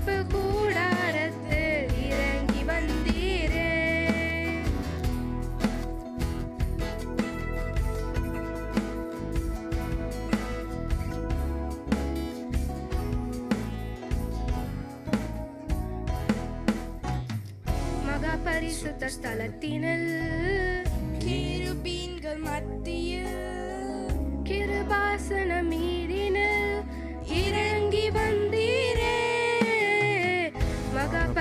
மீட்பு கூடாரத்து இறங்கி வந்தீரே. மகா பரிசுத்த ஸ்தலத்தினில் கிருபீன்கள் மத்தியில் கிருபாசன மீறினில் இறங்கி வந்த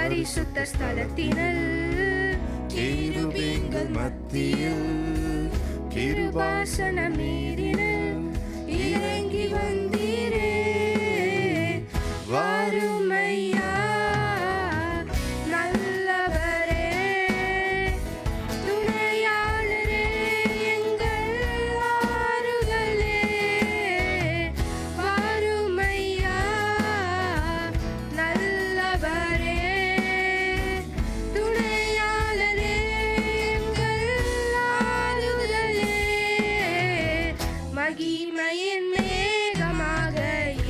பரிசுத்த ஸ்தலத்தினல். கேருபீன்கள் மத்தியில் கிருபாசன மீறினல் இறங்கி வந்தீரே. வா மகிமையின் மேகமாக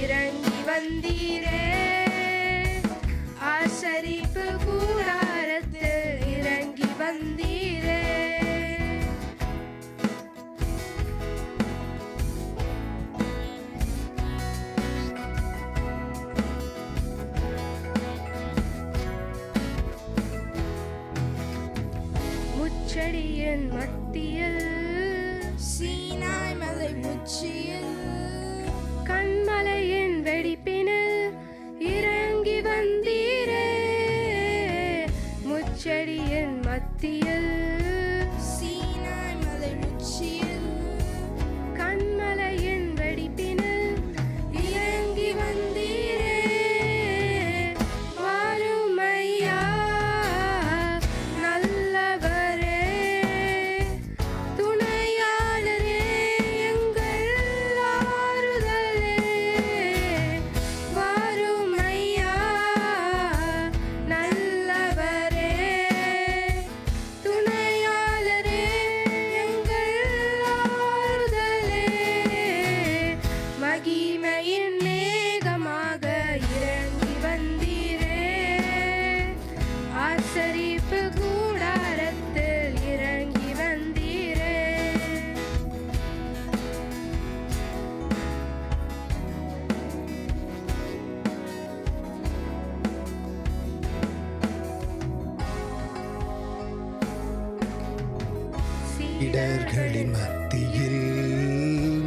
இறங்கி வந்தீரே. ஆசரிப்பு கூடாரத்தில் இறங்கி வந்தீரே. முச்செடியின் மத்தியில் சீனாய் மலை உச்சியில் கண்மலையின் வெடிப்பினில் இறங்கி வந்தீரே. முச்செடியின் மத்தியில் ஆசரிப்பு கூடாரத்தில் இறங்கி வந்தீரே. இடர்களின் மத்தியில்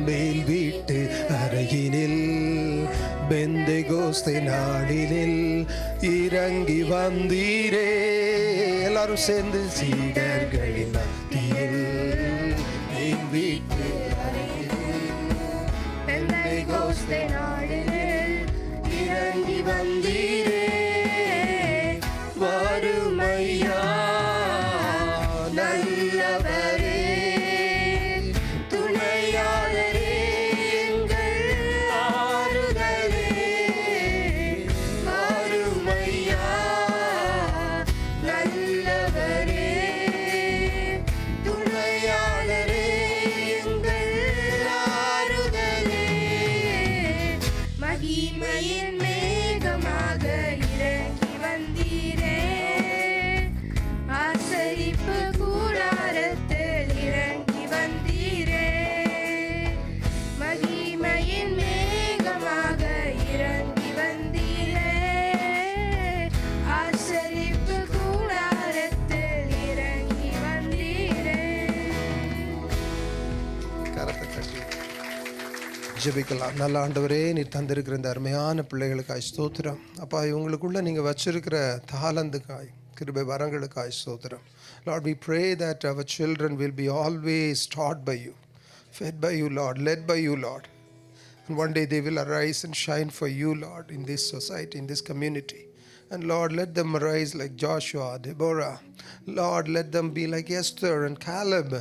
மேல் வீட்டு அருகினில் பெந்தை கோஸ்தை நாடினில் இறங்கி வந்தீரே. எல்லாரும் சேர்ந்து சீடர்களின் மத்தியில் மேல் வீட்டு பெந்தைகோஸ்தே நாளில் இறங்கி வந்தீரே. வருமையா மகிமையின் ஜெபிக்கலாம் நல்ல ஆண்டவரே நீ தந்திருக்கிற இந்த அருமையான பிள்ளைகளுக்காய் ஸ்தோத்திரம் அப்பா இவங்களுக்குள்ள நீங்கள் வச்சிருக்கிற தாளந்துக்காய் கிருபை வரங்களுக்காய் ஸ்தோத்திரம் lord we pray that our children will be always taught by you fed by you lord led by you lord and one day they will arise and shine for you lord in this society in this community and Lord, let them arise like Joshua, Deborah. Lord, let them be like Esther and Caleb.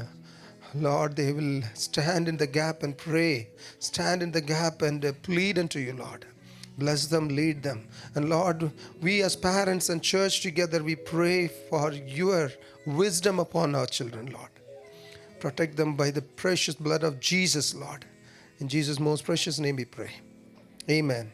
Lord, they will stand in the gap and pray, stand in the gap and uh, plead unto you, Lord. Bless them, lead them. And Lord, we as parents and church together, we pray for your wisdom upon our children, Lord. Protect them by the precious blood of Jesus, Lord. In Jesus' most precious name we pray. Amen.